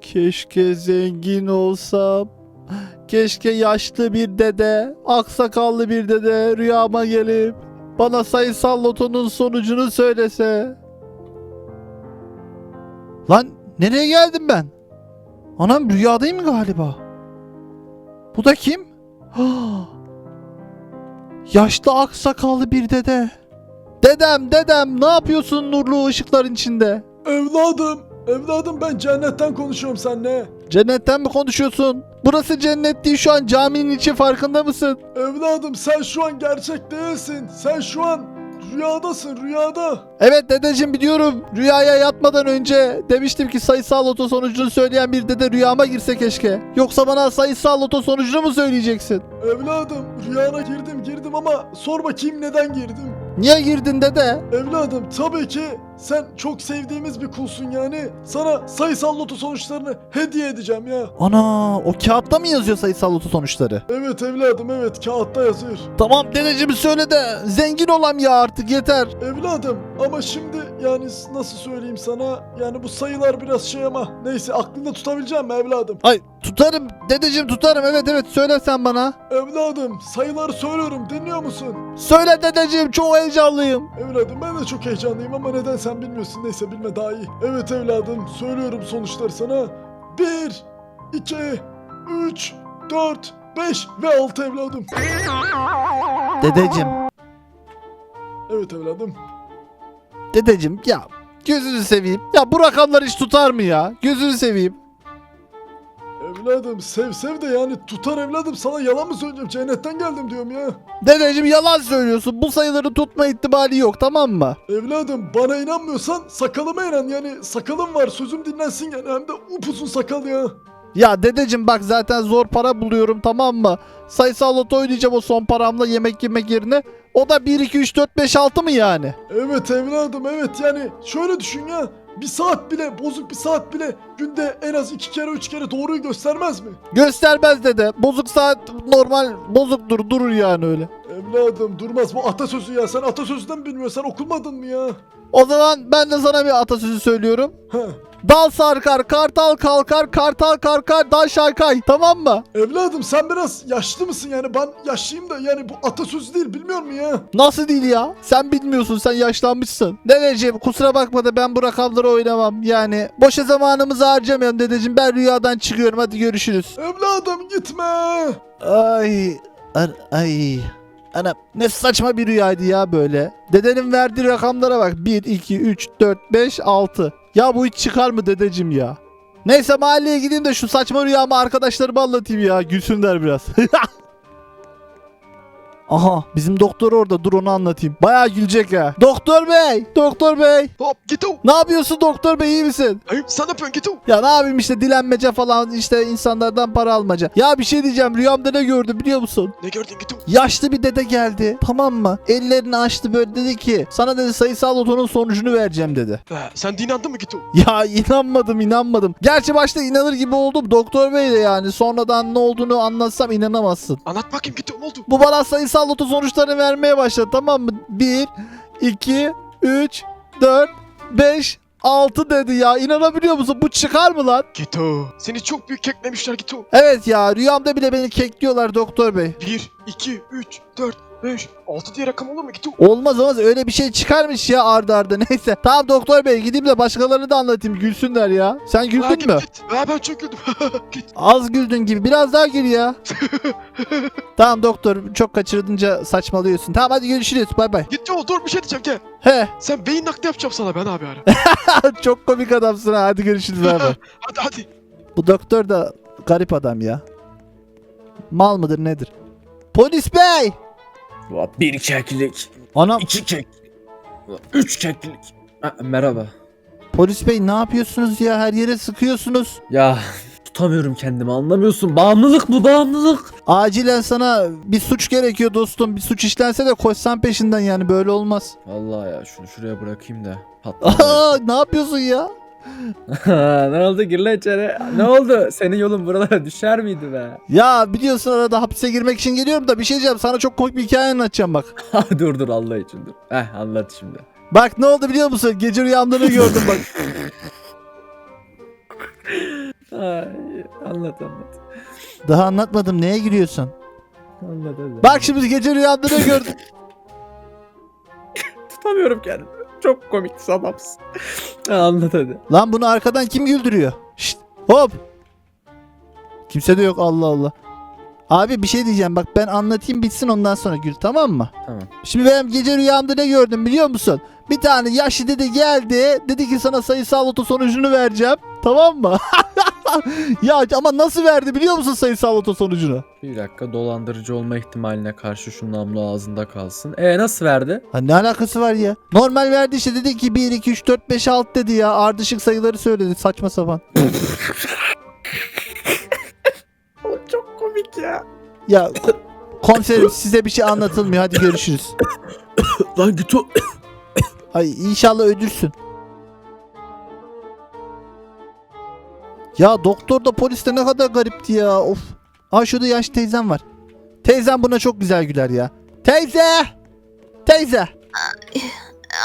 Keşke zengin olsam. Keşke yaşlı bir dede, aksakallı bir dede rüyama gelip bana sayısal lotonun sonucunu söylese. Lan nereye geldim ben? Anam rüyadayım galiba. Bu da kim? Yaşlı aksakallı bir dede. Dedem dedem ne yapıyorsun nurlu ışıkların içinde? Evladım, evladım ben cennetten konuşuyorum seninle. Cennetten mi konuşuyorsun? Burası cennet değil şu an caminin içi farkında mısın? Evladım sen şu an gerçek değilsin. Sen şu an rüyadasın rüyada. Evet dedeciğim biliyorum. Rüyaya yatmadan önce demiştim ki sayısal loto sonucunu söyleyen bir dede rüyama girse keşke. Yoksa bana sayısal loto sonucunu mu söyleyeceksin? Evladım rüyana girdim girdim ama sor bakayım neden girdim. Niye girdin dede? Evladım tabii ki sen çok sevdiğimiz bir kulsun yani. Sana sayısal loto sonuçlarını hediye edeceğim ya. Ana o kağıtta mı yazıyor sayısal loto sonuçları? Evet evladım evet kağıtta yazıyor. Tamam dedeciğim söyle de zengin olam ya artık yeter. Evladım ama şimdi yani nasıl söyleyeyim sana yani bu sayılar biraz şey ama neyse aklında tutabileceğim mi evladım? Ay tutarım dedeciğim tutarım evet evet söyle sen bana. Evladım sayıları söylüyorum dinliyor musun? Söyle dedeciğim çok heyecanlıyım. Evladım ben de çok heyecanlıyım ama neden sen bilmiyorsun neyse bilme daha iyi. Evet evladım söylüyorum sonuçları sana. 1, 2, 3, 4, 5 ve 6 evladım. Dedeciğim Evet evladım. dedeciğim ya gözünü seveyim. Ya bu rakamlar hiç tutar mı ya? Gözünü seveyim. Evladım sev sev de yani tutar evladım sana yalan mı söyleyeceğim cennetten geldim diyorum ya. Dedeciğim yalan söylüyorsun. Bu sayıları tutma ihtimali yok tamam mı? Evladım bana inanmıyorsan sakalıma inan yani sakalım var sözüm dinlensin yani hem de upuzun sakal ya. Ya dedeciğim bak zaten zor para buluyorum tamam mı? Sayısal loto oynayacağım o son paramla yemek yemek yerine. O da 1, 2, 3, 4, 5, 6 mı yani? Evet evladım evet yani şöyle düşün ya bir saat bile bozuk bir saat bile günde en az iki kere üç kere doğruyu göstermez mi? Göstermez dede. Bozuk saat normal bozuktur durur yani öyle. Evladım durmaz bu atasözü ya sen bilmiyorsun sen okumadın mı ya? O zaman ben de sana bir atasözü söylüyorum. Heh. Dal sarkar, kartal kalkar, kartal kalkar, dal şarkay. Tamam mı? Evladım sen biraz yaşlı mısın yani ben yaşlıyım da yani bu atasözü değil bilmiyor musun ya? Nasıl değil ya? Sen bilmiyorsun, sen yaşlanmışsın. Dedeciğim kusura bakma da ben bu rakamları oynamam. Yani boşa zamanımızı harcamayalım dedeciğim. Ben rüyadan çıkıyorum. Hadi görüşürüz. Evladım gitme. Ay, ar- ay. Ana ne saçma bir rüyaydı ya böyle. Dedenin verdiği rakamlara bak. 1, 2, 3, 4, 5, 6. Ya bu hiç çıkar mı dedeciğim ya? Neyse mahalleye gideyim de şu saçma rüyamı arkadaşlarıma anlatayım ya. Gülsünler biraz. Aha bizim doktor orada dur onu anlatayım. Bayağı gülecek ha. Doktor bey, doktor bey. Hop git o. Ne yapıyorsun doktor bey iyi misin? Ayıp ne yapıyorsun git o. Ya ne yapayım işte dilenmece falan işte insanlardan para almaca. Ya bir şey diyeceğim rüyamda ne gördüm biliyor musun? Ne gördün git o. Yaşlı bir dede geldi tamam mı? Ellerini açtı böyle dedi ki sana dedi sayısal lotonun sonucunu vereceğim dedi. He, sen de inandın mı git o. Ya inanmadım inanmadım. Gerçi başta inanır gibi oldum doktor bey de yani sonradan ne olduğunu anlatsam inanamazsın. Anlat bakayım git o ne oldu? Bu bana sayısal loto sonuçlarını vermeye başladı tamam mı? 1, 2, 3, 4, 5, 6 dedi ya inanabiliyor musun? Bu çıkar mı lan? Git o. Seni çok büyük keklemişler git o. Evet ya rüyamda bile beni kekliyorlar doktor bey. 1, 2, 3, 4, 5, 6 diye rakam olur mu o. Olmaz olmaz öyle bir şey çıkarmış ya arda arda neyse. Tamam doktor bey gideyim de başkalarını da anlatayım gülsünler ya. Sen Ha, güldün git, mü? Git. Ha, ben çok güldüm. git. Az güldün gibi biraz daha gül ya. tamam doktor çok kaçırdınca saçmalıyorsun. Tamam hadi görüşürüz bay bay. Git o dur bir şey diyeceğim gel. He Sen beyin nakli yapacağım sana ben abi ara. çok komik adamsın ha hadi görüşürüz bay bay. hadi hadi. Bu doktor da garip adam ya. Mal mıdır nedir? Polis bey! Bir keklik, Anam iki kek, üç keklik. Ha, merhaba. polis bey ne yapıyorsunuz ya her yere sıkıyorsunuz. Ya tutamıyorum kendimi anlamıyorsun. Bağımlılık bu bağımlılık. Acilen sana bir suç gerekiyor dostum. Bir suç işlense de koşsan peşinden yani böyle olmaz. Vallahi ya şunu şuraya bırakayım da. Aa, ne yapıyorsun ya? Ne oldu gir lan içeri. Ne oldu? Senin yolun buralara düşer miydi be? Ya biliyorsun arada hapise girmek için geliyorum da bir şey diyeceğim. Sana çok komik bir hikaye anlatacağım bak. dur dur Allah için dur. Heh anlat şimdi. Bak ne oldu biliyor musun? Gece rüyamda ne gördüm bak. Ay, anlat anlat. Daha anlatmadım neye gülüyorsun? Anlat hadi. Bak şimdi gece rüyamda ne gördüm. tutamıyorum kendimi. Çok komik adamsın. Anlat hadi. Lan bunu arkadan kim güldürüyor? Şşt hop. Kimse de yok Allah Allah. Abi bir şey diyeceğim bak ben anlatayım bitsin ondan sonra gül tamam mı? Tamam. Şimdi benim gece rüyamda ne gördüm biliyor musun? Bir tane yaşlı dede geldi. Dedi ki sana sayısal loto sonucunu vereceğim. Tamam mı? ya ama nasıl verdi biliyor musun sayısal loto sonucunu? Bir dakika dolandırıcı olma ihtimaline karşı şu namlu ağzında kalsın. E nasıl verdi? Ha ne alakası var ya? Normal verdi işte dedi ki 1 2 3 4 5 6 dedi ya. Ardışık sayıları söyledi saçma sapan. Çok komik ya. Ya komiserim size bir şey anlatılmıyor. Hadi görüşürüz. Lan git o. Ay inşallah öldürsün. Ya doktor da polis de ne kadar garipti ya. Of. Aa şurada yaşlı teyzem var. Teyzem buna çok güzel güler ya. Teyze! Teyze!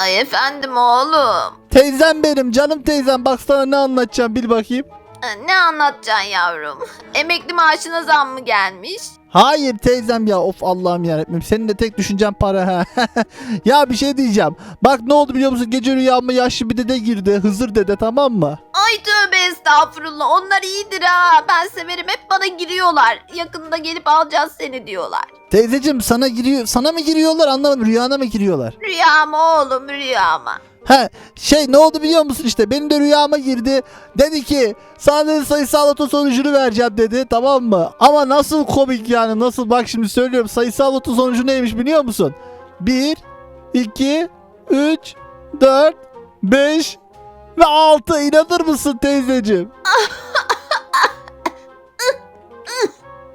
Ay efendim oğlum. Teyzem benim canım teyzem. Bak sana ne anlatacağım bil bakayım. Ee, Ne anlatacaksın yavrum? Emekli maaşına zam mı gelmiş? Hayır teyzem ya of Allah'ım yarabbim senin de tek düşüncen para ha. ya bir şey diyeceğim. Bak ne oldu biliyor musun gece rüyama yaşlı bir dede girdi Hızır dede tamam mı? Ay tövbe estağfurullah onlar iyidir ha. Ben severim hep bana giriyorlar. Yakında gelip alacağız seni diyorlar. Teyzecim sana giriyor sana mı giriyorlar anlamadım rüyana mı giriyorlar? Rüyama oğlum rüyama. He şey ne oldu biliyor musun işte benim de rüyama girdi. Dedi ki sana dedi sayısal loto sonucunu vereceğim dedi tamam mı? Ama nasıl komik yani nasıl bak şimdi söylüyorum sayısal loto sonucu neymiş biliyor musun? 1, 2, 3, 4, 5 ve 6 inanır mısın teyzeciğim?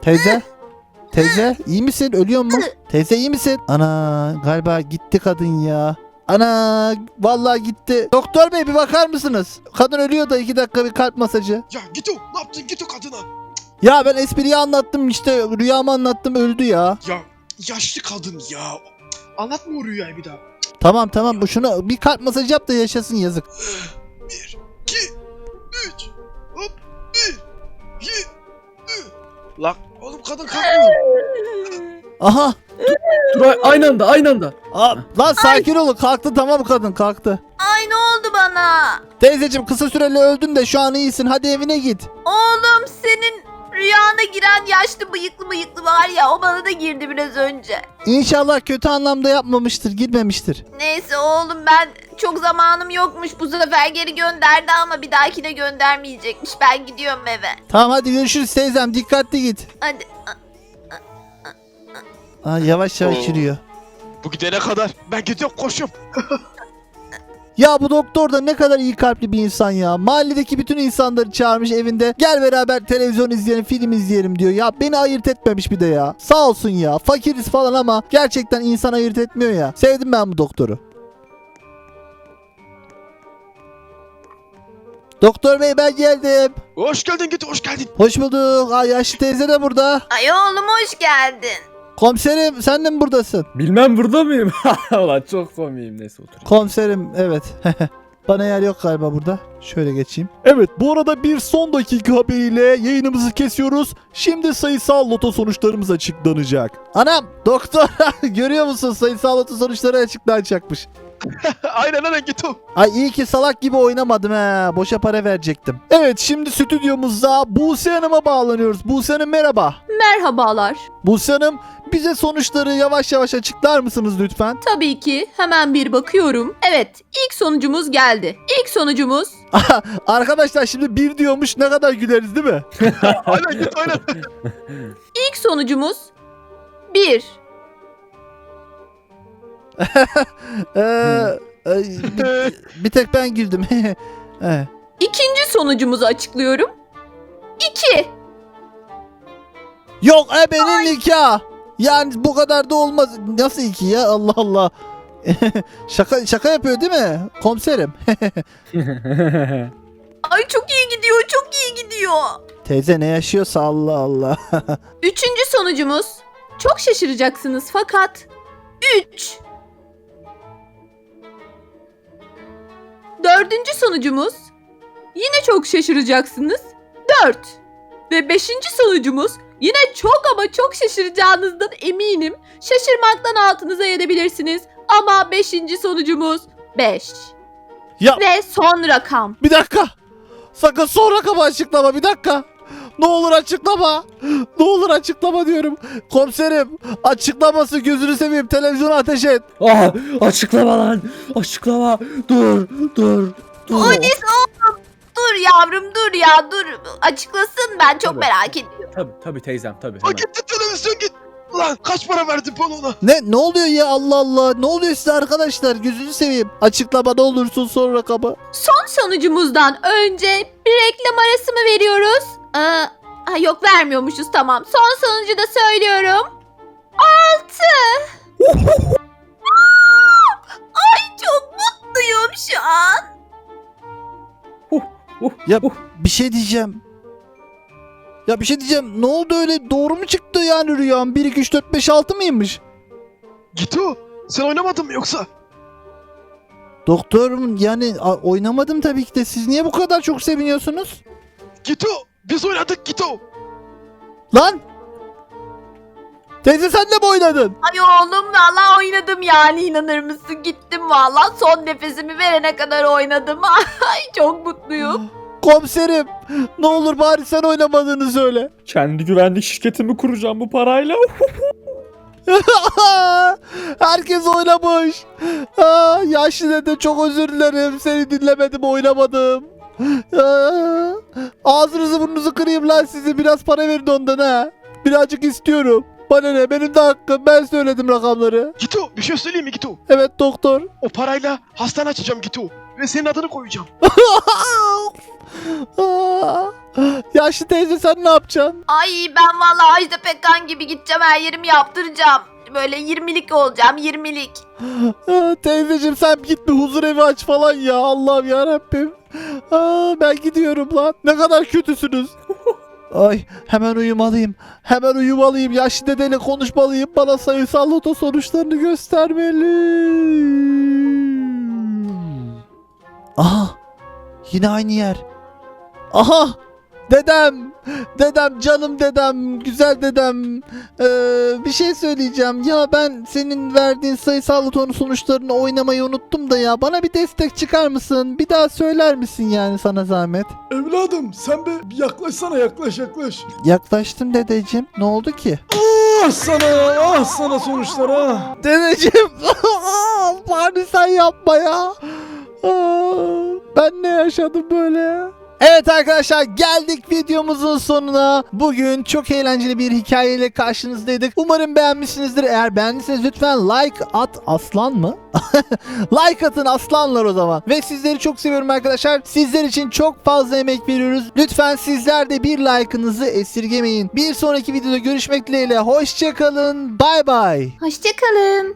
Teyze? Teyze iyi misin? Ölüyor mu? Teyze iyi misin? Ana galiba gitti kadın ya. Ana vallahi gitti. Doktor bey bir bakar mısınız? Kadın ölüyor da iki dakika bir kalp masajı. Ya git o. Ne yaptın git o kadına. Ya ben espriyi anlattım işte rüyamı anlattım öldü ya. Ya yaşlı kadın ya. Anlatma o rüyayı bir daha. Tamam tamam bu şunu bir kalp masajı yap da yaşasın yazık. Bir, iki, üç. Hop. Bir, iki, üç. Lan oğlum kadın kalkmıyor. Aha. Dur aynı anda aynı anda. Aa, lan sakin olun kalktı tamam kadın kalktı. Ay ne oldu bana? Teyzeciğim kısa süreli öldün de şu an iyisin hadi evine git. Oğlum senin rüyana giren yaşlı bıyıklı bıyıklı var ya o bana da girdi biraz önce. İnşallah kötü anlamda yapmamıştır girmemiştir. Neyse oğlum ben çok zamanım yokmuş bu sefer geri gönderdi ama bir dahakine göndermeyecekmiş. Ben gidiyorum eve. Tamam hadi görüşürüz teyzem dikkatli git. Hadi. Aa, yavaş yavaş Oo. yürüyor. Bu gidene kadar ben gidiyorum koşuyorum. Ya bu doktor da ne kadar iyi kalpli bir insan ya. Mahalledeki bütün insanları çağırmış evinde. Gel beraber televizyon izleyelim, film izleyelim diyor. Ya beni ayırt etmemiş bir de ya. Sağ olsun ya. Fakiriz falan ama gerçekten insan ayırt etmiyor ya. Sevdim ben bu doktoru. Doktor bey ben geldim. Hoş geldin git hoş geldin. Hoş bulduk. Aa, yaşlı teyze de burada. Ay oğlum hoş geldin. Komiserim sen de mi buradasın? Bilmem burada mıyım? Ulan çok komiyim neyse oturayım. Komiserim evet. Bana yer yok galiba burada. Şöyle geçeyim. Evet bu arada bir son dakika haberiyle yayınımızı kesiyoruz. Şimdi sayısal loto sonuçlarımız açıklanacak. Anam doktor görüyor musun sayısal loto sonuçları açıklanacakmış. aynen aynen git o. Ay iyi ki salak gibi oynamadım he. Boşa para verecektim. Evet şimdi stüdyomuzda Buse Hanım'a bağlanıyoruz. Buse Hanım merhaba. Merhabalar. Buse Hanım bize sonuçları yavaş yavaş açıklar mısınız lütfen? Tabii ki hemen bir bakıyorum. Evet, ilk sonucumuz geldi. İlk sonucumuz Arkadaşlar şimdi bir diyormuş ne kadar güleriz değil mi? aynen git aynen. ilk sonucumuz 1. Ee, e, bir, bir tek ben güldüm. Evet. İkinci sonucumuzu açıklıyorum. 2. Yok e benim nikah. Yani bu kadar da olmaz. Nasıl iki ya? Allah Allah. şaka şaka yapıyor değil mi? Komiserim. Ay çok iyi gidiyor çok iyi gidiyor. Teyze ne yaşıyorsa Allah Allah. Üçüncü sonucumuz çok şaşıracaksınız fakat 3. Dördüncü sonucumuz yine çok şaşıracaksınız. 4. Ve beşinci sonucumuz yine çok ama çok şaşıracağınızdan eminim. Şaşırmaktan altınıza yedebilirsiniz. Ama beşinci sonucumuz 5. Ya Ve son rakam. bir dakika. Sakın son rakamı açıklama bir dakika. Ne olur açıklama. Ne olur açıklama diyorum. Komiserim açıklaması gözünü seveyim televizyonu ateş et. Ah açıklama lan. Açıklama. Dur dur. Dur. Odis oğlum. Dur yavrum dur ya dur. Açıklasın ben çok Tabii. merak ediyorum. Tabii tabii teyzem tabii. Hemen. gitti televizyon git. Ulan kaç para verdin bana ona? Ne ne oluyor ya Allah Allah ne oluyor size arkadaşlar gözünü seveyim. Açıklama ne olursun son rakamı. Son sonucumuzdan önce bir reklam arası mı veriyoruz? Ha, yok vermiyormuşuz tamam. Son sonucu da söylüyorum. 6. Ay çok mutluyum şu an. Uh, Ya uh. bir şey diyeceğim. Ya bir şey diyeceğim. Ne oldu öyle? Doğru mu çıktı yani rüyam? 1 2 3 4 5 6 mıymış? Gito sen oynamadın mı yoksa? Doktorum yani a- oynamadım tabii ki de. Siz niye bu kadar çok seviniyorsunuz? Gito biz oynadık Gito. Lan! Teyze sen de mi oynadın? Ay oğlum valla oynadım yani inanır mısın? Gittim valla son nefesimi verene kadar oynadım. Ay çok mutluyum. Komiserim ne olur bari sen oynamadığını söyle. Kendi güvenlik şirketimi kuracağım bu parayla. Herkes oynamış. Aa, yaşlı dede çok özür dilerim. Seni dinlemedim oynamadım. Ağzınızı burnunuzu kırayım lan sizi. Biraz para verin ondan ha. Birazcık istiyorum. Bana ne benim de hakkım. Ben söyledim rakamları. Gito bir şey söyleyeyim mi Gito? Evet doktor. O parayla hastane açacağım Gito. Ve senin adını koyacağım. Yaşlı teyze sen ne yapacaksın? Ay ben valla Ajda Pekkan gibi gideceğim her yerimi yaptıracağım. Böyle 20'lik olacağım 20'lik. Aa, teyzeciğim sen git bir huzur evi aç falan ya. Allah'ım ya Rabbim. ben gidiyorum lan. Ne kadar kötüsünüz. Ay hemen uyumalıyım. Hemen uyumalıyım. Yaşlı dedeyle konuşmalıyım. Bana sayısal loto sonuçlarını göstermeli. Aha yine aynı yer. Aha dedem. Dedem canım dedem. Güzel dedem. Ee, bir şey söyleyeceğim. Ya ben senin verdiğin sayısal lotonun sonuçlarını oynamayı unuttum da ya. Bana bir destek çıkar mısın? Bir daha söyler misin yani sana zahmet? Evladım sen bir yaklaşsana yaklaş yaklaş. Yaklaştım dedeciğim. Ne oldu ki? Ah sana ya ah sana sonuçlar ah. Dedeciğim. Bari sen yapma ya. Aa, Ben ne yaşadım böyle? Evet arkadaşlar geldik videomuzun sonuna. Bugün çok eğlenceli bir hikayeyle karşınızdaydık. Umarım beğenmişsinizdir. Eğer beğendiyseniz lütfen like at aslan mı? like atın aslanlar o zaman. Ve sizleri çok seviyorum arkadaşlar. Sizler için çok fazla emek veriyoruz. Lütfen sizler de bir like'ınızı esirgemeyin. Bir sonraki videoda görüşmek dileğiyle. Hoşçakalın. Bay bay. Hoşçakalın.